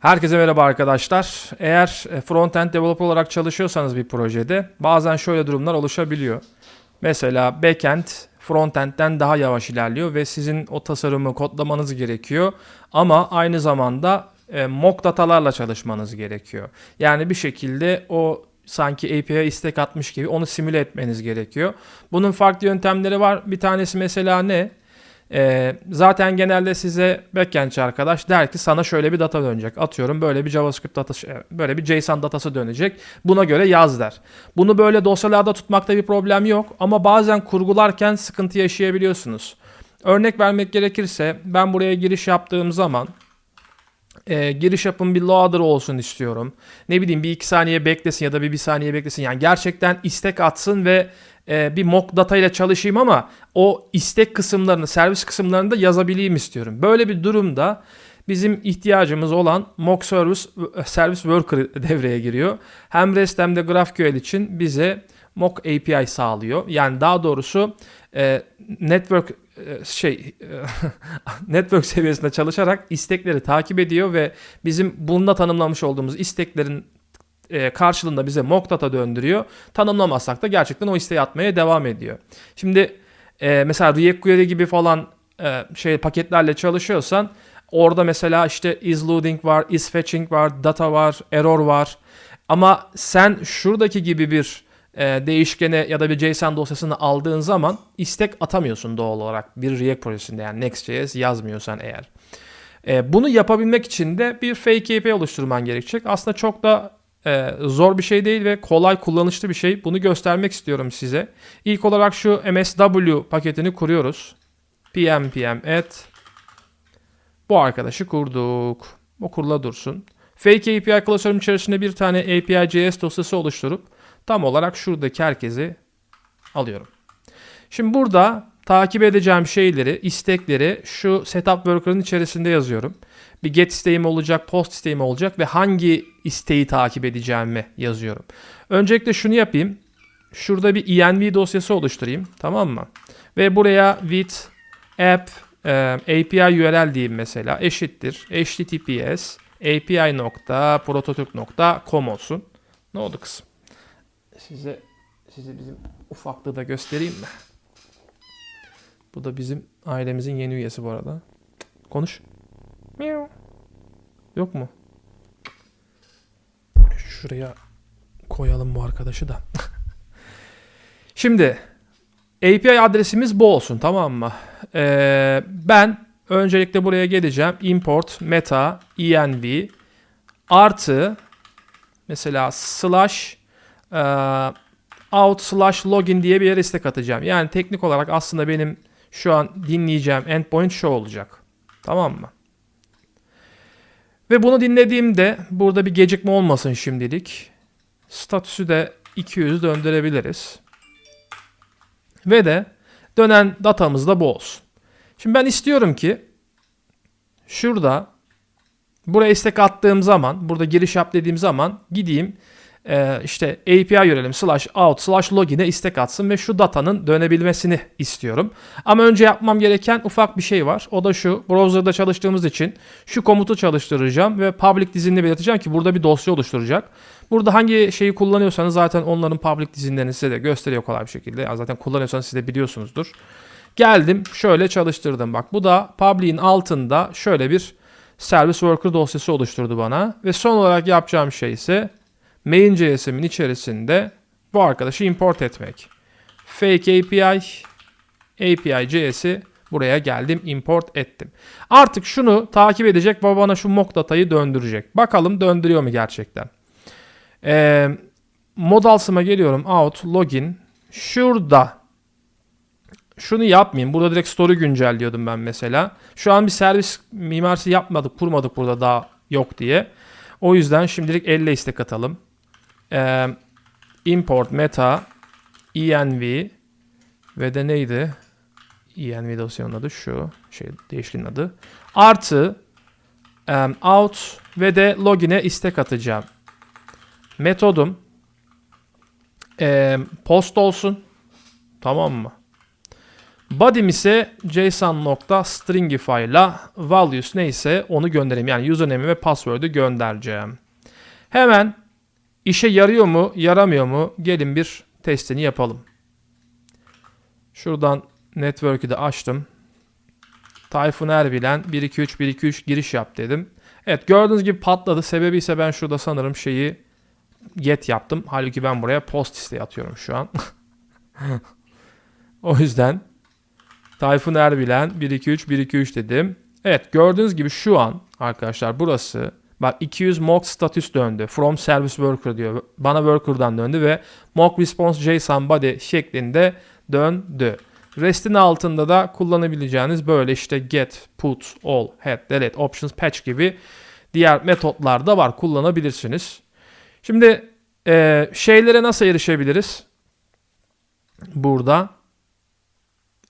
Herkese merhaba arkadaşlar. Eğer e, front-end developer olarak çalışıyorsanız bir projede bazen şöyle durumlar oluşabiliyor. Mesela backend frontend'den daha yavaş ilerliyor ve sizin o tasarımı kodlamanız gerekiyor. Ama aynı zamanda e, mock datalarla çalışmanız gerekiyor. Yani bir şekilde o sanki API'ye istek atmış gibi onu simüle etmeniz gerekiyor. Bunun farklı yöntemleri var. Bir tanesi mesela ne? Ee, zaten genelde size backendçi arkadaş der ki sana şöyle bir data dönecek. Atıyorum böyle bir JavaScript datası, e, böyle bir JSON datası dönecek. Buna göre yaz der. Bunu böyle dosyalarda tutmakta bir problem yok ama bazen kurgularken sıkıntı yaşayabiliyorsunuz. Örnek vermek gerekirse ben buraya giriş yaptığım zaman e, giriş yapın bir loader olsun istiyorum. Ne bileyim bir iki saniye beklesin ya da bir bir saniye beklesin. Yani gerçekten istek atsın ve e, bir mock data ile çalışayım ama o istek kısımlarını, servis kısımlarını da yazabileyim istiyorum. Böyle bir durumda bizim ihtiyacımız olan mock service service worker devreye giriyor. Hem REST hem de GraphQL için bize mock API sağlıyor. Yani daha doğrusu e, network e, şey network seviyesinde çalışarak istekleri takip ediyor ve bizim bunda tanımlamış olduğumuz isteklerin e, karşılığında bize mock data döndürüyor. Tanımlamazsak da gerçekten o isteği atmaya devam ediyor. Şimdi e, mesela React Query gibi falan e, şey paketlerle çalışıyorsan orada mesela işte is loading var, is fetching var, data var, error var. Ama sen şuradaki gibi bir e, değişkene ya da bir JSON dosyasını aldığın zaman istek atamıyorsun doğal olarak bir React projesinde yani Next.js yazmıyorsan eğer. E, bunu yapabilmek için de bir fake API oluşturman gerekecek. Aslında çok da ee, zor bir şey değil ve kolay kullanışlı bir şey. Bunu göstermek istiyorum size. İlk olarak şu MSW paketini kuruyoruz. pm pm et. Bu arkadaşı kurduk. O kurula dursun. Fake API klasörüm içerisinde bir tane API.js dosyası oluşturup tam olarak şuradaki herkesi alıyorum. Şimdi burada takip edeceğim şeyleri, istekleri şu setup worker'ın içerisinde yazıyorum bir get isteğim olacak, post isteğim olacak ve hangi isteği takip edeceğimi yazıyorum. Öncelikle şunu yapayım. Şurada bir env dosyası oluşturayım. Tamam mı? Ve buraya with app e, API URL diyeyim mesela eşittir https api.prototürk.com olsun. Ne oldu kızım? Size size bizim ufaklığı da göstereyim mi? Bu da bizim ailemizin yeni üyesi bu arada. Konuş. Miau. Yok mu? Şuraya koyalım bu arkadaşı da. Şimdi API adresimiz bu olsun tamam mı? Ee, ben öncelikle buraya geleceğim. Import meta env artı mesela slash e, out slash login diye bir yere istek atacağım. Yani teknik olarak aslında benim şu an dinleyeceğim endpoint şu olacak. Tamam mı? Ve bunu dinlediğimde burada bir gecikme olmasın şimdilik. Statüsü de 200 döndürebiliriz. Ve de dönen datamız da bu olsun. Şimdi ben istiyorum ki şurada buraya istek attığım zaman, burada giriş yap dediğim zaman gideyim e, işte API yönelim slash out slash login'e istek atsın ve şu datanın dönebilmesini istiyorum. Ama önce yapmam gereken ufak bir şey var. O da şu browser'da çalıştığımız için şu komutu çalıştıracağım ve public dizinini belirteceğim ki burada bir dosya oluşturacak. Burada hangi şeyi kullanıyorsanız zaten onların public dizinlerini size de gösteriyor kolay bir şekilde. zaten kullanıyorsanız siz de biliyorsunuzdur. Geldim şöyle çalıştırdım. Bak bu da public'in altında şöyle bir service worker dosyası oluşturdu bana. Ve son olarak yapacağım şey ise main.js'imin içerisinde bu arkadaşı import etmek. Fake API, API.js'i buraya geldim import ettim. Artık şunu takip edecek ve bana şu mock datayı döndürecek. Bakalım döndürüyor mu gerçekten. Ee, modalsıma geliyorum out login. Şurada şunu yapmayayım. Burada direkt story güncelliyordum ben mesela. Şu an bir servis mimarisi yapmadık, kurmadık burada daha yok diye. O yüzden şimdilik elle istek atalım e, import meta env ve de neydi? env dosyanın adı şu. Şey değişkenin adı. Artı um, out ve de login'e istek atacağım. Metodum e, post olsun. Tamam mı? Body'm ise json.stringify ile values neyse onu göndereyim. Yani username ve password'ü göndereceğim. Hemen işe yarıyor mu, yaramıyor mu? Gelin bir testini yapalım. Şuradan network'ü de açtım. Tayfun Erbilen 123 123 giriş yap dedim. Evet gördüğünüz gibi patladı. Sebebi ise ben şurada sanırım şeyi get yaptım. Halbuki ben buraya post isteği atıyorum şu an. o yüzden Tayfun Erbilen 123 123 dedim. Evet gördüğünüz gibi şu an arkadaşlar burası bak 200 mock status döndü. From service worker diyor. Bana worker'dan döndü ve mock response JSON body şeklinde döndü. REST'in altında da kullanabileceğiniz böyle işte get, put, all, head, delete, options, patch gibi diğer metotlar da var. Kullanabilirsiniz. Şimdi e, şeylere nasıl erişebiliriz? Burada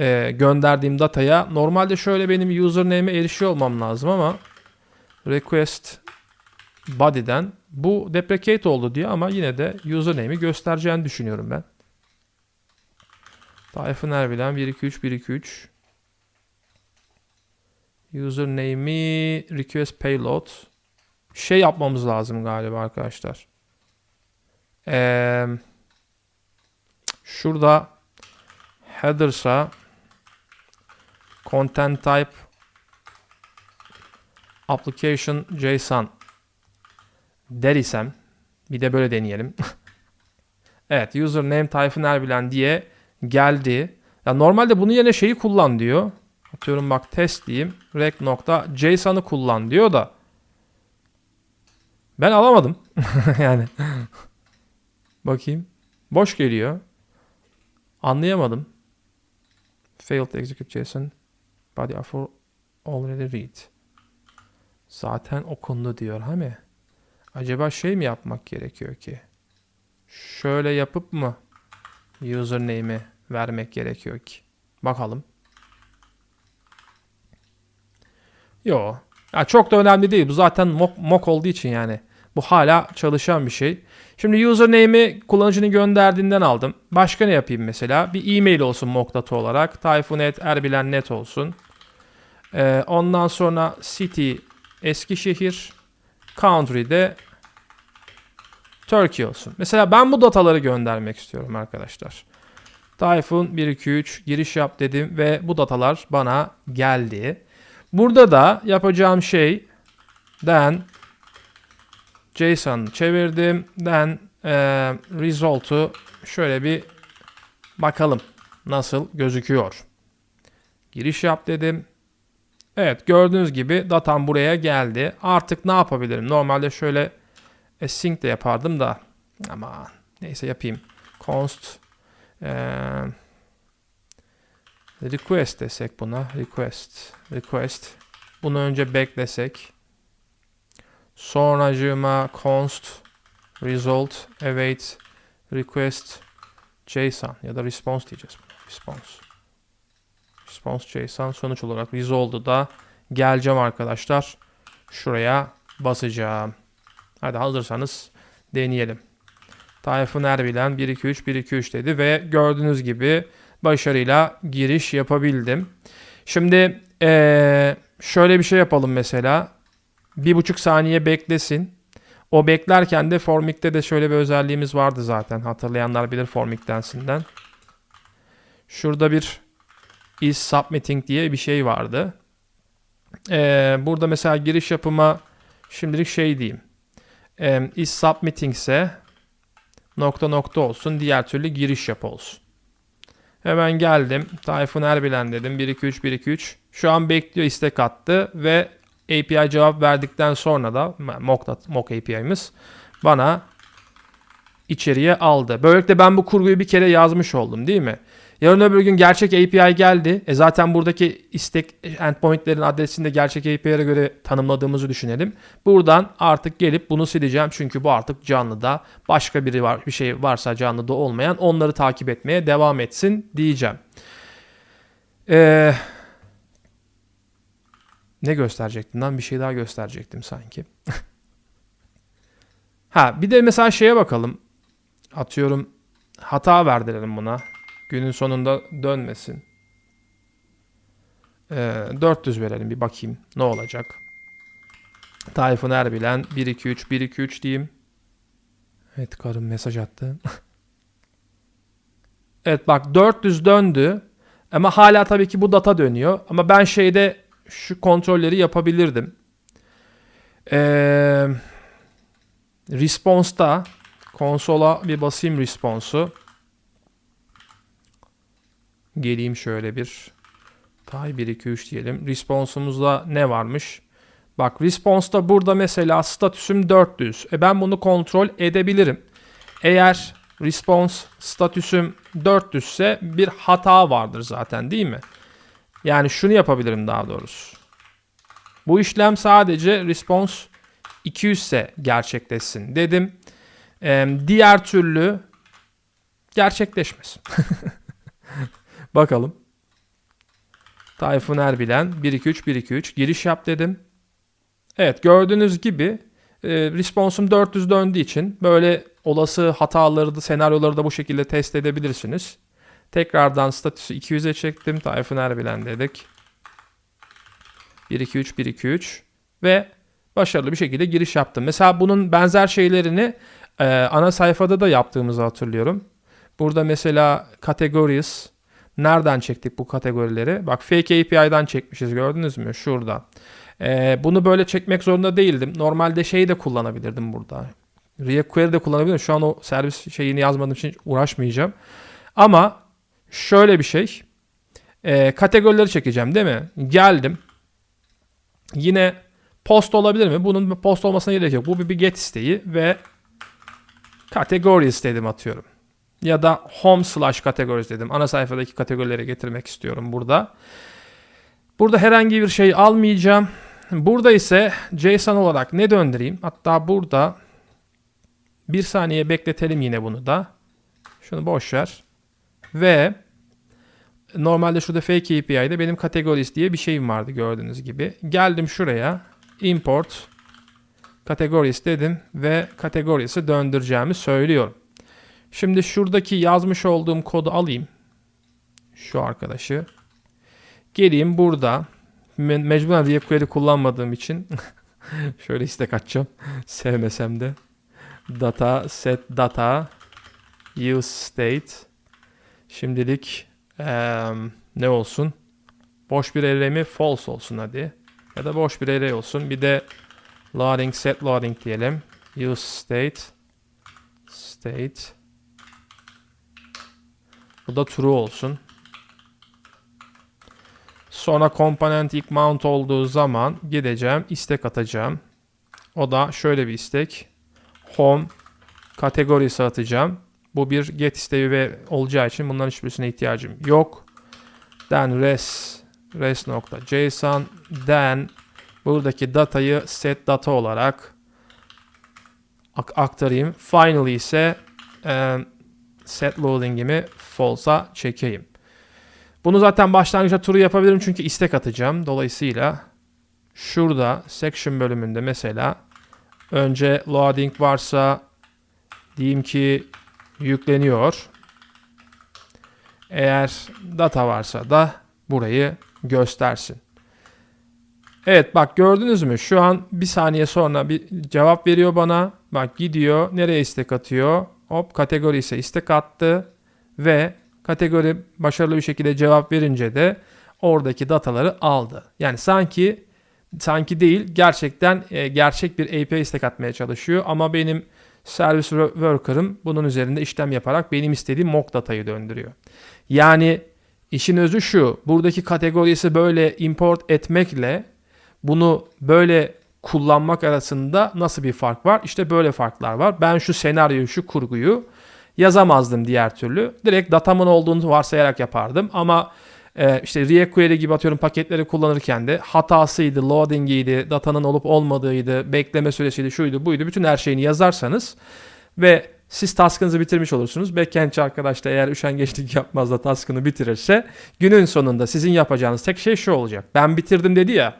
e, gönderdiğim dataya normalde şöyle benim username'e erişiyor olmam lazım ama request body'den bu deprecate oldu diye ama yine de username'i göstereceğini düşünüyorum ben. Tayfun Erbilen 123 123 Username'i request payload şey yapmamız lazım galiba arkadaşlar. Ee, şurada header'sa content type application JSON der isem bir de böyle deneyelim. evet username Tayfun Erbilen diye geldi. Ya normalde bunun yerine şeyi kullan diyor. Atıyorum bak test diyeyim. rec nokta JSON'ı kullan diyor da ben alamadım. yani bakayım. Boş geliyor. Anlayamadım. Failed to execute JSON body offer already read. Zaten okundu diyor ha mi? Acaba şey mi yapmak gerekiyor ki? Şöyle yapıp mı username'i vermek gerekiyor ki? Bakalım. Yo. Ya çok da önemli değil. Bu zaten mock, mock olduğu için yani. Bu hala çalışan bir şey. Şimdi username'i kullanıcının gönderdiğinden aldım. Başka ne yapayım mesela? Bir e-mail olsun mock.data olarak. Tayfunet Erbilen.net olsun. Ee, ondan sonra city Eskişehir. Country de Turkey olsun. Mesela ben bu dataları göndermek istiyorum arkadaşlar. Tayfun 123 giriş yap dedim ve bu datalar bana geldi. Burada da yapacağım şey then JSON çevirdim. Then e, result'u şöyle bir bakalım nasıl gözüküyor. Giriş yap dedim. Evet gördüğünüz gibi datam buraya geldi. Artık ne yapabilirim? Normalde şöyle async de yapardım da ama neyse yapayım. Const e, request desek buna. Request. Request. Bunu önce beklesek. Sonracığıma const result await request JSON ya da response diyeceğiz. Response. Response JSON sonuç olarak resolved'u da geleceğim arkadaşlar. Şuraya basacağım. Hadi hazırsanız deneyelim. Tayfun Erbilen 123 123 dedi ve gördüğünüz gibi başarıyla giriş yapabildim. Şimdi ee, şöyle bir şey yapalım mesela. Bir buçuk saniye beklesin. O beklerken de Formic'te de şöyle bir özelliğimiz vardı zaten. Hatırlayanlar bilir Formic densinden. Şurada bir is submitting diye bir şey vardı. Ee, burada mesela giriş yapıma şimdilik şey diyeyim. Ee, is submitting ise nokta nokta olsun. Diğer türlü giriş yap olsun. Hemen geldim. Tayfun Erbilen dedim. 123 123. Şu an bekliyor istek attı ve API cevap verdikten sonra da mock, mock API'miz bana içeriye aldı. Böylelikle ben bu kurguyu bir kere yazmış oldum değil mi? Yarın öbür gün gerçek API geldi. E zaten buradaki istek endpointlerin adresini de gerçek API'lere göre tanımladığımızı düşünelim. Buradan artık gelip bunu sileceğim. Çünkü bu artık canlıda. Başka biri var, bir şey varsa canlıda olmayan onları takip etmeye devam etsin diyeceğim. Eee ne gösterecektim lan? Bir şey daha gösterecektim sanki. ha bir de mesela şeye bakalım. Atıyorum hata verdirelim buna. Günün sonunda dönmesin. e, 400 verelim bir bakayım ne olacak. Tayfun Erbilen 1 2 3 1 2 3 diyeyim. Evet karım mesaj attı. evet bak 400 döndü. Ama hala tabii ki bu data dönüyor. Ama ben şeyde şu kontrolleri yapabilirdim. Ee, response'da konsola bir basayım response'u. Geleyim şöyle bir. Tay 1 2 3 diyelim. Response'umuzda ne varmış? Bak response'da burada mesela statüsüm 400. E ben bunu kontrol edebilirim. Eğer response statüsüm 400 ise bir hata vardır zaten değil mi? Yani şunu yapabilirim daha doğrusu. Bu işlem sadece response 200 ise gerçekleşsin dedim. Ee, diğer türlü gerçekleşmez. Bakalım. Tayfun Erbilen 123 123 giriş yap dedim. Evet gördüğünüz gibi e, response'um 400 döndüğü için böyle olası hataları da senaryoları da bu şekilde test edebilirsiniz. Tekrardan statüsü 200'e çektim. Tayfun Erbilen dedik. 1 2 3 1 2 3 ve başarılı bir şekilde giriş yaptım. Mesela bunun benzer şeylerini e, ana sayfada da yaptığımızı hatırlıyorum. Burada mesela categories nereden çektik bu kategorileri? Bak fake API'den çekmişiz gördünüz mü? Şurada. E, bunu böyle çekmek zorunda değildim. Normalde şeyi de kullanabilirdim burada. React de kullanabilirim. Şu an o servis şeyini yazmadığım için uğraşmayacağım. Ama şöyle bir şey. E, kategorileri çekeceğim değil mi? Geldim. Yine post olabilir mi? Bunun post olmasına gerek yok. Bu bir get isteği ve kategori istedim atıyorum. Ya da home slash categories dedim. Ana sayfadaki kategorilere getirmek istiyorum burada. Burada herhangi bir şey almayacağım. Burada ise JSON olarak ne döndüreyim? Hatta burada bir saniye bekletelim yine bunu da. Şunu boş ver. Ve normalde şurada fake API'de benim categories diye bir şeyim vardı gördüğünüz gibi. Geldim şuraya. Import categories dedim ve categories'i döndüreceğimi söylüyorum. Şimdi şuradaki yazmış olduğum kodu alayım. Şu arkadaşı. Geleyim burada. Me- mecburen React kullanmadığım için şöyle istek açacağım. Sevmesem de. Data set data use state şimdilik eee, ne olsun? Boş bir array? False olsun hadi. Ya da boş bir array olsun. Bir de loading set loading diyelim. Use state state bu da true olsun. Sonra komponent ilk mount olduğu zaman gideceğim, istek atacağım. O da şöyle bir istek. Home kategorisi atacağım. Bu bir get isteği ve olacağı için bunların hiçbirisine ihtiyacım yok. Then res res nokta json then buradaki datayı set data olarak ak- aktarayım. Finally ise set loading'imi false'a çekeyim. Bunu zaten başlangıçta turu yapabilirim çünkü istek atacağım. Dolayısıyla şurada section bölümünde mesela önce loading varsa diyeyim ki yükleniyor. Eğer data varsa da burayı göstersin. Evet bak gördünüz mü? Şu an bir saniye sonra bir cevap veriyor bana. Bak gidiyor. Nereye istek atıyor? Hop kategori ise istek attı. Ve kategori başarılı bir şekilde cevap verince de oradaki dataları aldı. Yani sanki sanki değil gerçekten e, gerçek bir API istek atmaya çalışıyor. Ama benim service worker'ım bunun üzerinde işlem yaparak benim istediğim mock datayı döndürüyor. Yani işin özü şu. Buradaki kategorisi böyle import etmekle bunu böyle kullanmak arasında nasıl bir fark var? İşte böyle farklar var. Ben şu senaryoyu, şu kurguyu yazamazdım diğer türlü. Direkt datamın olduğunu varsayarak yapardım. Ama e, işte React Query gibi atıyorum paketleri kullanırken de hatasıydı, loading'iydi, datanın olup olmadığıydı, bekleme süresiydi, şuydu, buydu. Bütün her şeyini yazarsanız ve siz task'ınızı bitirmiş olursunuz. Backend'ci arkadaş da eğer üşengeçlik yapmaz da task'ını bitirirse günün sonunda sizin yapacağınız tek şey şu olacak. Ben bitirdim dedi ya.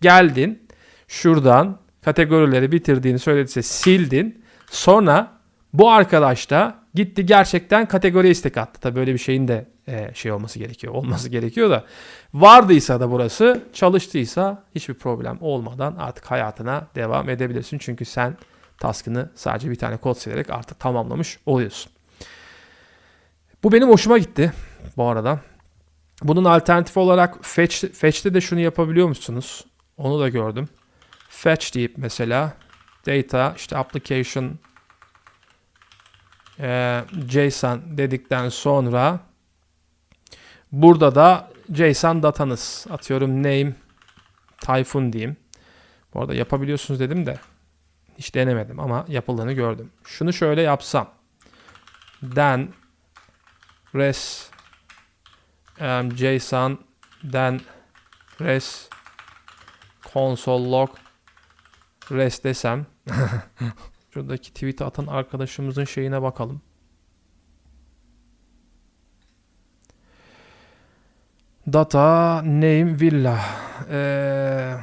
Geldin şuradan kategorileri bitirdiğini söylediyse sildin. Sonra bu arkadaş da gitti gerçekten kategori istek attı. Tabii böyle bir şeyin de e, şey olması gerekiyor. Olması gerekiyor da vardıysa da burası çalıştıysa hiçbir problem olmadan artık hayatına devam edebilirsin. Çünkü sen task'ını sadece bir tane kod silerek artık tamamlamış oluyorsun. Bu benim hoşuma gitti bu arada. Bunun alternatif olarak fetch, fetch'te de şunu yapabiliyor musunuz? Onu da gördüm. Fetch deyip mesela data işte application e, JSON dedikten sonra burada da JSON datanız atıyorum name Typhoon diyeyim. Bu arada yapabiliyorsunuz dedim de hiç denemedim ama yapıldığını gördüm. Şunu şöyle yapsam. Then res um, JSON then res console log res desem şuradaki tweet atan arkadaşımızın şeyine bakalım. Data name villa. Ee,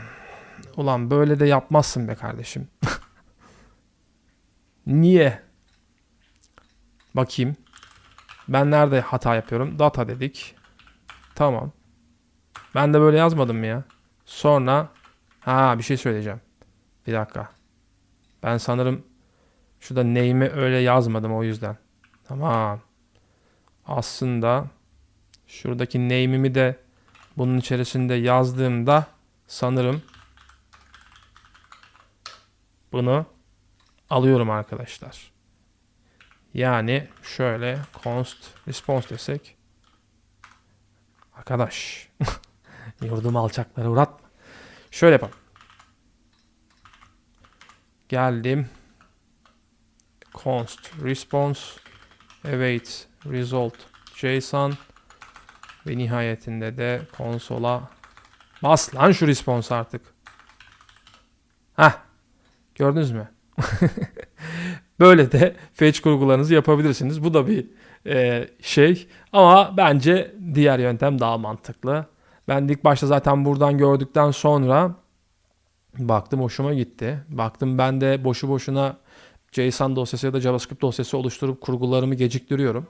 ulan böyle de yapmazsın be kardeşim. Niye? Bakayım. Ben nerede hata yapıyorum? Data dedik. Tamam. Ben de böyle yazmadım mı ya? Sonra ha bir şey söyleyeceğim. Bir dakika. Ben sanırım şurada name'i öyle yazmadım o yüzden. Tamam. Aslında şuradaki name'imi de bunun içerisinde yazdığımda sanırım bunu alıyorum arkadaşlar. Yani şöyle const response desek arkadaş yurdum alçaklara uğratma. Şöyle yapalım. Geldim. const response await result json ve nihayetinde de konsola bas lan şu response artık. Heh. Gördünüz mü? Böyle de fetch kurgularınızı yapabilirsiniz. Bu da bir e, şey ama bence diğer yöntem daha mantıklı. Ben ilk başta zaten buradan gördükten sonra baktım hoşuma gitti. Baktım ben de boşu boşuna JSON dosyası ya da JavaScript dosyası oluşturup kurgularımı geciktiriyorum.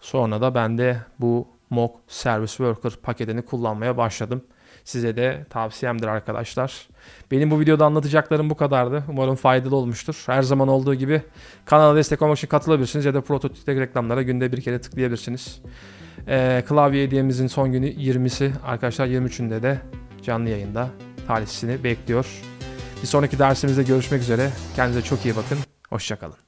Sonra da ben de bu mock service worker paketini kullanmaya başladım. Size de tavsiyemdir arkadaşlar. Benim bu videoda anlatacaklarım bu kadardı. Umarım faydalı olmuştur. Her zaman olduğu gibi kanala destek olmak için katılabilirsiniz ya da prototipte reklamlara günde bir kere tıklayabilirsiniz. Ee, klavye hediyemizin son günü 20'si. Arkadaşlar 23'ünde de canlı yayında talihsini bekliyor. Bir sonraki dersimizde görüşmek üzere. Kendinize çok iyi bakın. Hoşçakalın.